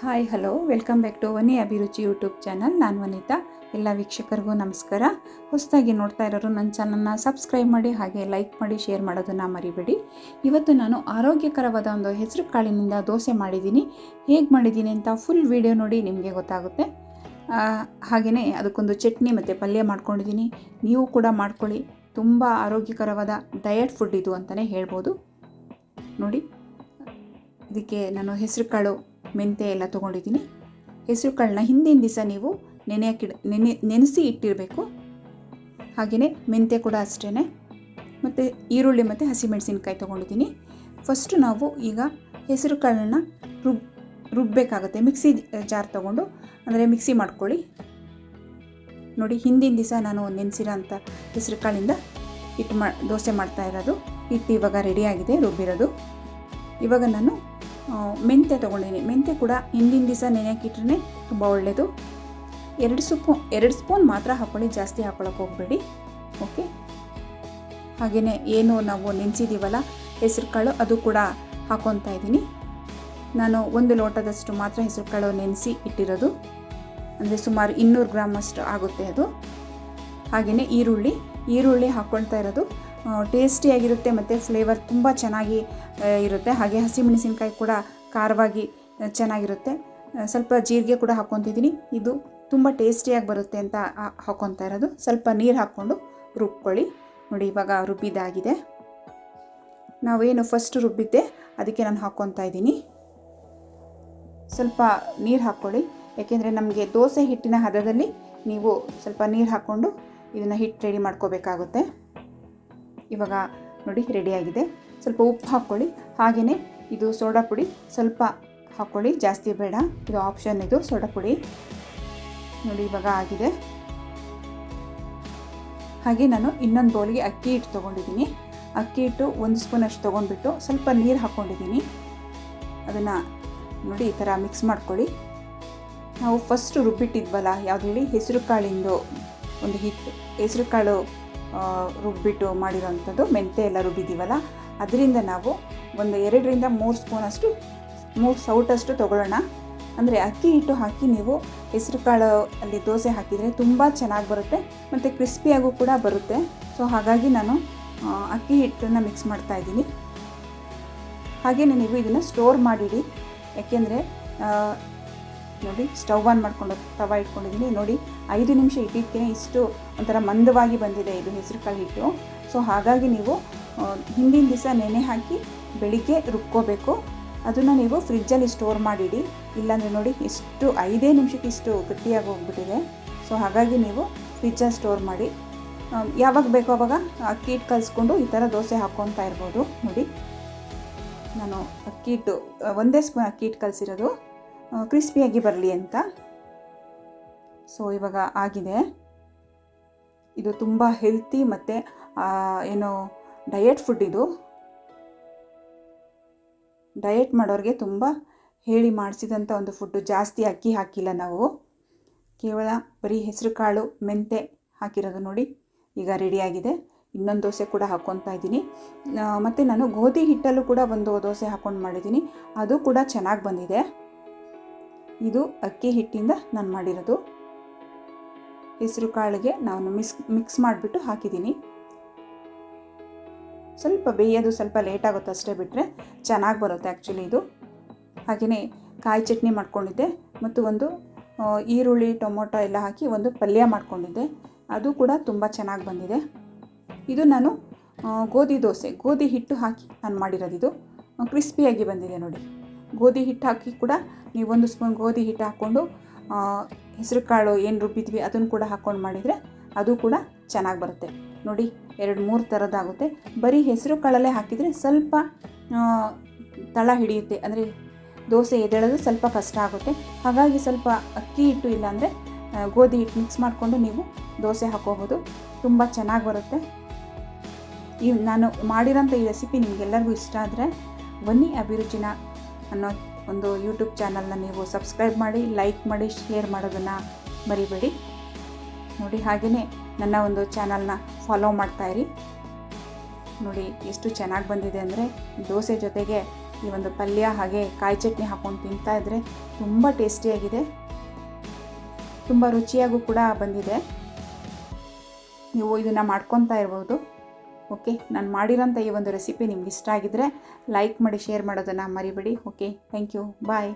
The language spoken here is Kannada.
Hi, hello. Welcome back to Vani Abhiruchi YouTube channel. ನಾನು ವನಿತಾ. ಎಲ್ಲ ವೀಕ್ಷಕರಿಗೂ ನಮಸ್ಕಾರ. ಹೊಸದಾಗಿ ನೋಡ್ತಾ ಇರೋರು ನನ್ನ ಚಾನಲ್ನ ಸಬ್ಸ್ಕ್ರೈಬ್ ಮಾಡಿ, ಹಾಗೆ ಲೈಕ್ ಮಾಡಿ, ಶೇರ್ ಮಾಡೋದನ್ನು ಮರಿಬೇಡಿ. ಇವತ್ತು ನಾನು ಆರೋಗ್ಯಕರವಾದ ಒಂದು ಹೆಸರು ಕಾಳಿನಿಂದ ದೋಸೆ ಮಾಡಿದ್ದೀನಿ. ಹೇಗೆ ಮಾಡಿದ್ದೀನಿ ಅಂತ ಫುಲ್ ವಿಡಿಯೋ ನೋಡಿ ನಿಮಗೆ ಗೊತ್ತಾಗುತ್ತೆ. ಹಾಗೆಯೇ ಅದಕ್ಕೊಂದು ಚಟ್ನಿ ಮತ್ತು ಪಲ್ಯ ಮಾಡ್ಕೊಂಡಿದ್ದೀನಿ. ನೀವು ಕೂಡ ಮಾಡ್ಕೊಳ್ಳಿ. ತುಂಬ ಆರೋಗ್ಯಕರವಾದ ಡಯಟ್ ಫುಡ್ ಇದು ಅಂತಲೇ ಹೇಳ್ಬೋದು. ನೋಡಿ, ಇದಕ್ಕೆ ನಾನು ಹೆಸರು ಕಾಳು ಮೆಂತ್ಯ ಎಲ್ಲ ತೊಗೊಂಡಿದ್ದೀನಿ. ಹೆಸರು ಕಾಳನ್ನ ಹಿಂದಿನ ದಿವಸ ನೀವು ನೆನೆಯಕ್ಕಿಡ ನೆನೆ, ನೆನೆಸಿ ಇಟ್ಟಿರಬೇಕು. ಹಾಗೆಯೇ ಮೆಂತೆ ಕೂಡ ಅಷ್ಟೇ ಮತ್ತು ಈರುಳ್ಳಿ ಮತ್ತು ಹಸಿಮೆಣಸಿನ್ಕಾಯಿ ತೊಗೊಂಡಿದ್ದೀನಿ. ಫಸ್ಟು ನಾವು ಈಗ ಹೆಸರು ಕಾಳನ್ನ ರುಬ್ ರುಬ್ಬಬೇಕಾಗುತ್ತೆ ಮಿಕ್ಸಿ ಜಾರ್ ತೊಗೊಂಡು, ಅಂದರೆ ಮಿಕ್ಸಿ ಮಾಡ್ಕೊಳ್ಳಿ. ನೋಡಿ, ಹಿಂದಿನ ದಿವಸ ನಾನು ನೆನೆಸಿರೋ ಅಂಥ ಹೆಸರು ಕಾಳಿಂದ ಹಿಟ್ಟು ಮಾ, ದೋಸೆ ಮಾಡ್ತಾ ಇರೋದು. ಹಿಟ್ಟು ಇವಾಗ ರೆಡಿಯಾಗಿದೆ ರುಬ್ಬಿರೋದು. ಇವಾಗ ನಾನು ಮೆಂತ್ಯ ತೊಗೊಂಡಿದ್ದೀನಿ. ಮೆಂತ್ಯ ಕೂಡ ಹಿಂದಿನ ದಿವಸ ನೆನೆಯಕ್ಕಿಟ್ರೆ ತುಂಬ ಒಳ್ಳೆಯದು ಎರಡು ಸ್ಪೂ, ಎರಡು ಸ್ಪೂನ್ ಮಾತ್ರ ಹಾಕ್ಕೊಳ್ಳಿ ಜಾಸ್ತಿ ಹಾಕ್ಕೊಳಕ್ಕೆ ಹೋಗಬೇಡಿ. ಓಕೆ? ಹಾಗೆಯೇ ಏನು ನಾವು ನೆನೆಸಿದ್ದೀವಲ್ಲ ಹೆಸರುಕಾಳು ಅದು ಕೂಡ ಹಾಕ್ಕೊತಾ ಇದ್ದೀನಿ. ನಾನು ಒಂದು ಲೋಟದಷ್ಟು ಮಾತ್ರ ಹೆಸರುಕಾಳು ನೆನೆಸಿ ಇಟ್ಟಿರೋದು. ಅಂದರೆ ಸುಮಾರು ಇನ್ನೂರು ಗ್ರಾಮ್ ಅಷ್ಟು ಆಗುತ್ತೆ ಅದು. ಹಾಗೆಯೇ ಈರುಳ್ಳಿ ಈರುಳ್ಳಿ ಹಾಕ್ಕೊಳ್ತಾ ಇರೋದು. ಟೇಸ್ಟಿಯಾಗಿರುತ್ತೆ ಮತ್ತು ಫ್ಲೇವರ್ ತುಂಬ ಚೆನ್ನಾಗಿ ಇರುತ್ತೆ. ಹಾಗೆ ಹಸಿಮೆಣಸಿನ್ಕಾಯಿ ಕೂಡ ಖಾರವಾಗಿ ಚೆನ್ನಾಗಿರುತ್ತೆ. ಸ್ವಲ್ಪ ಜೀರಿಗೆ ಕೂಡ ಹಾಕ್ಕೊತಿದ್ದೀನಿ ಇದು ತುಂಬ ಟೇಸ್ಟಿಯಾಗಿ ಬರುತ್ತೆ ಅಂತ ಹಾಕ್ಕೊತಾ ಇರೋದು. ಸ್ವಲ್ಪ ನೀರು ಹಾಕ್ಕೊಂಡು ರುಬ್ಕೊಳ್ಳಿ. ನೋಡಿ, ಇವಾಗ ರುಬ್ಬಿದಾಗಿದೆ ನಾವೇನು ಫಸ್ಟ್ ರುಬ್ಬಿದ್ದೆ, ಅದಕ್ಕೆ ನಾನು ಹಾಕ್ಕೊತಾ ಇದ್ದೀನಿ. ಸ್ವಲ್ಪ ನೀರು ಹಾಕ್ಕೊಳ್ಳಿ. ಯಾಕೆಂದರೆ ನಮಗೆ ದೋಸೆ ಹಿಟ್ಟಿನ ಹದದಲ್ಲಿ ನೀವು ಸ್ವಲ್ಪ ನೀರು ಹಾಕ್ಕೊಂಡು ಇದನ್ನು ಹಿಟ್ಟು ರೆಡಿ ಮಾಡ್ಕೋಬೇಕಾಗುತ್ತೆ. ಇವಾಗ ನೋಡಿ ರೆಡಿಯಾಗಿದೆ ಸ್ವಲ್ಪ ಉಪ್ಪು ಹಾಕ್ಕೊಳ್ಳಿ. ಹಾಗೆಯೇ ಇದು ಸೋಡಾ ಪುಡಿ ಸ್ವಲ್ಪ ಹಾಕ್ಕೊಳ್ಳಿ. ಜಾಸ್ತಿ ಬೇಡ. ಇದು ಆಪ್ಷನ್ ಇದು ಸೋಡಾ ಪುಡಿ. ನೋಡಿ ಇವಾಗ ಆಗಿದೆ. ಹಾಗೆ ನಾನು ಇನ್ನೊಂದು ಬೌಲಿಗೆ ಅಕ್ಕಿ ಹಿಟ್ಟು ತೊಗೊಂಡಿದ್ದೀನಿ. ಅಕ್ಕಿ ಹಿಟ್ಟು ಒಂದು ಸ್ಪೂನ್ ಅಷ್ಟು ತೊಗೊಂಡ್ಬಿಟ್ಟು ಸ್ವಲ್ಪ ನೀರು ಹಾಕ್ಕೊಂಡಿದ್ದೀನಿ. ಅದನ್ನು ನೋಡಿ ಈ ಥರ ಮಿಕ್ಸ್ ಮಾಡ್ಕೊಳ್ಳಿ. ನಾವು ಫಸ್ಟ್ ರುಬ್ಬಿಟ್ಟಿದ್ವಲ್ಲ, ಯಾವುದು ಹೇಳಿ? ಹೆಸರು ಕಾಳಿಂದು ಒಂದು ಹಿಟ್ಟು ಹೆಸರು ಕಾಳು ರುಬ್ಬಿಟ್ಟು ಮಾಡಿರೋವಂಥದ್ದು. ಮೆಂತೆ ಎಲ್ಲ ರುಬ್ಬಿದ್ದೀವಲ್ಲ? ಅದರಿಂದ ನಾವು ಒಂದು ಎರಡರಿಂದ ಮೂರು ಸ್ಪೂನಷ್ಟು, ಮೂರು ಸೌಟಷ್ಟು ತೊಗೊಳ್ಳೋಣ. ಅಂದರೆ ಅಕ್ಕಿ ಹಿಟ್ಟು ಹಾಕಿ ನೀವು ಹೆಸರು ಕಾಳು ಅಲ್ಲಿ ದೋಸೆ ಹಾಕಿದರೆ ತುಂಬ ಚೆನ್ನಾಗಿ ಬರುತ್ತೆ ಮತ್ತು ಕ್ರಿಸ್ಪಿಯಾಗೂ ಕೂಡ ಬರುತ್ತೆ. ಸೊ, ಹಾಗಾಗಿ ನಾನು ಅಕ್ಕಿ ಹಿಟ್ಟನ್ನು ಮಿಕ್ಸ್ ಮಾಡ್ತಾ ಇದ್ದೀನಿ. ಹಾಗೆಯೇ ನೀವು ಇದನ್ನು ಸ್ಟೋರ್ ಮಾಡಿಡಿ. ಯಾಕೆಂದರೆ ನೋಡಿ, ಸ್ಟವ್ ಆನ್ ಮಾಡ್ಕೊಂಡು, ತವ ಇಟ್ಕೊಂಡಿದ್ದೀನಿ. ನೋಡಿ, ಐದು ನಿಮಿಷ ಇಟ್ಟಿದ್ದಕ್ಕೆ ಇಷ್ಟು ಒಂಥರ ಮಂದವಾಗಿ ಬಂದಿದೆ ಇದು ಹೆಸರು ಕಾಳು ಹಿಟ್ಟು. ಸೊ ಹಾಗಾಗಿ ನೀವು ಹಿಂದಿನ ದಿವಸ ನೆನೆ ಹಾಕಿ ಬೆಳಿಗ್ಗೆ ರುಬ್ಕೋಬೇಕು. ಅದನ್ನು ನೀವು ಫ್ರಿಜ್ಜಲ್ಲಿ ಸ್ಟೋರ್ ಮಾಡಿಡಿ. ಇಲ್ಲಾಂದರೆ ನೋಡಿ ಎಷ್ಟು ಐದೇ ನಿಮಿಷಕ್ಕೆ ಇಷ್ಟು ಗಟ್ಟಿಯಾಗಿ ಹೋಗ್ಬಿಟ್ಟಿದೆ. ಸೊ ಹಾಗಾಗಿ ನೀವು ಫ್ರಿಜ್ಜಲ್ಲಿ ಸ್ಟೋರ್ ಮಾಡಿ. ಯಾವಾಗ ಬೇಕೋ ಅವಾಗ ಅಕ್ಕಿ ಹಿಟ್ಟು ಕಲಿಸ್ಕೊಂಡು ಈ ಥರ ದೋಸೆ ಹಾಕ್ಕೊತಾ ಇರ್ಬೋದು. ನೋಡಿ, ನಾನು ಅಕ್ಕಿ ಹಿಟ್ಟು ಒಂದೇ ಸ್ಪೂನ್ ಅಕ್ಕಿ ಹಿಟ್ಟು ಕಲಿಸಿರೋದು. ಕ್ರಿಸ್ಪಿಯಾಗಿ ಬರಲಿ ಅಂತ. ಸೊ ಇವಾಗ ಆಗಿದೆ. ಇದು ತುಂಬ ಹೆಲ್ತಿ ಮತ್ತು ಏನು ಡಯಟ್ ಫುಡ್ ಇದು. ಡಯಟ್ ಮಾಡೋರಿಗೆ ತುಂಬ ಹೇಳಿ ಮಾಡಿಸಿದಂಥ ಒಂದು ಫುಡ್ಡು ಜಾಸ್ತಿ ಅಕ್ಕಿ ಹಾಕಿಲ್ಲ ನಾವು. ಕೇವಲ ಬರೀ ಹೆಸರು ಕಾಳು ಮೆಂತೆ ಹಾಕಿರೋದು ನೋಡಿ ಈಗ ರೆಡಿಯಾಗಿದೆ ಇನ್ನೊಂದು ದೋಸೆ ಕೂಡ ಹಾಕ್ಕೊತಾ ಇದ್ದೀನಿ. ಮತ್ತು ನಾನು ಗೋಧಿ ಹಿಟ್ಟಲ್ಲೂ ಕೂಡ ಒಂದು ದೋಸೆ ಹಾಕ್ಕೊಂಡು ಮಾಡಿದ್ದೀನಿ. ಅದು ಕೂಡ ಚೆನ್ನಾಗಿ ಬಂದಿದೆ. ಇದು ಅಕ್ಕಿ ಹಿಟ್ಟಿಂದ ನಾನು ಮಾಡಿರೋದು. ಹೆಸರು ಕಾಳಿಗೆ ನಾನು ಮಿಕ್ಸ್ ಮಿಕ್ಸ್ ಮಾಡಿಬಿಟ್ಟು ಹಾಕಿದ್ದೀನಿ. ಸ್ವಲ್ಪ ಬೇಯೋದು ಸ್ವಲ್ಪ ಲೇಟ್ ಆಗುತ್ತೆ ಅಷ್ಟೇ ಬಿಟ್ಟರೆ ಚೆನ್ನಾಗಿ ಬರುತ್ತೆ ಆ್ಯಕ್ಚುಲಿ ಇದು. ಹಾಗೆಯೇ ಕಾಯಿ ಚಟ್ನಿ ಮಾಡ್ಕೊಂಡಿದ್ದೆ ಮತ್ತು ಒಂದು ಈರುಳ್ಳಿ, ಟೊಮೊಟೊ ಎಲ್ಲ ಹಾಕಿ ಒಂದು ಪಲ್ಯ ಮಾಡ್ಕೊಂಡಿದ್ದೆ. ಅದು ಕೂಡ ತುಂಬ ಚೆನ್ನಾಗಿ ಬಂದಿದೆ. ಇದು ನಾನು ಗೋಧಿ ದೋಸೆ, ಗೋಧಿ ಹಿಟ್ಟು ಹಾಕಿ ನಾನು ಮಾಡಿರೋದು ಇದು. ಕ್ರಿಸ್ಪಿಯಾಗಿ ಬಂದಿದೆ ನೋಡಿ. ಗೋಧಿ ಹಿಟ್ಟು ಹಾಕಿ ಕೂಡ ನೀವು ಒಂದು ಸ್ಪೂನ್ ಗೋಧಿ ಹಿಟ್ಟು ಹಾಕ್ಕೊಂಡು ಹೆಸರುಕಾಳು ಏನು ರುಬ್ಬಿದ್ವಿ ಅದನ್ನು ಕೂಡ ಹಾಕ್ಕೊಂಡು ಮಾಡಿದರೆ ಅದು ಕೂಡ ಚೆನ್ನಾಗಿ ಬರುತ್ತೆ. ನೋಡಿ, ಎರಡು ಮೂರು ಥರದ್ದಾಗುತ್ತೆ. ಬರೀ ಹೆಸರು ಕಾಳಲ್ಲೇ ಹಾಕಿದರೆ ಸ್ವಲ್ಪ ತಳ ಹಿಡಿಯುತ್ತೆ. ಅಂದರೆ ದೋಸೆ ಎದೆಳೋದು ಸ್ವಲ್ಪ ಕಷ್ಟ ಆಗುತ್ತೆ. ಹಾಗಾಗಿ ಸ್ವಲ್ಪ ಅಕ್ಕಿ ಹಿಟ್ಟು ಇಲ್ಲಾಂದರೆ ಗೋಧಿ ಹಿಟ್ಟು ಮಿಕ್ಸ್ ಮಾಡಿಕೊಂಡು ನೀವು ದೋಸೆ ಹಾಕೋಬೋದು ತುಂಬ ಚೆನ್ನಾಗಿ ಬರುತ್ತೆ. ಈ, ನಾನು ಮಾಡಿರೋಂಥ ಈ ರೆಸಿಪಿ ನಿಮಗೆಲ್ಲರಿಗೂ ಇಷ್ಟ ಆದರೆ, ಬನ್ನಿ ಅಭಿರುಚಿನ ಅನ್ನೋ ಒಂದು ಯೂಟ್ಯೂಬ್ ಚಾನಲ್ನ ನೀವು ಸಬ್ಸ್ಕ್ರೈಬ್ ಮಾಡಿ, ಲೈಕ್ ಮಾಡಿ, ಶೇರ್ ಮಾಡೋದನ್ನು ಮರಿಬೇಡಿ. ನೋಡಿ ಹಾಗೆಯೇ ನನ್ನ ಒಂದು ಚಾನಲ್ನ ಫಾಲೋ ಮಾಡ್ತಾಯಿರಿ ನೋಡಿ, ಎಷ್ಟು ಚೆನ್ನಾಗಿ ಬಂದಿದೆ ಅಂದರೆ ದೋಸೆ ಜೊತೆಗೆ ಈ ಒಂದು ಪಲ್ಯ ಹಾಗೆ ಕಾಯಿ ಚಟ್ನಿ ಹಾಕ್ಕೊಂಡು ತಿಂತಾ ಇದ್ದರೆ ತುಂಬ ಟೇಸ್ಟಿಯಾಗಿದೆ. ತುಂಬ ರುಚಿಯಾಗೂ ಕೂಡ ಬಂದಿದೆ. ನೀವು ಇದನ್ನು ಮಾಡ್ಕೊತಾ ಇರ್ಬೋದು. ಓಕೆ? ನಾನು ಮಾಡಿರೋಂಥ ಈ ಒಂದು ರೆಸಿಪಿ ನಿಮ್ಗೆ ಇಷ್ಟ ಆಗಿದ್ದರೆ ಲೈಕ್ ಮಾಡಿ ಶೇರ್ ಮಾಡೋದನ್ನು ಮರಿಬೇಡಿ. ಓಕೆ? Thank you bye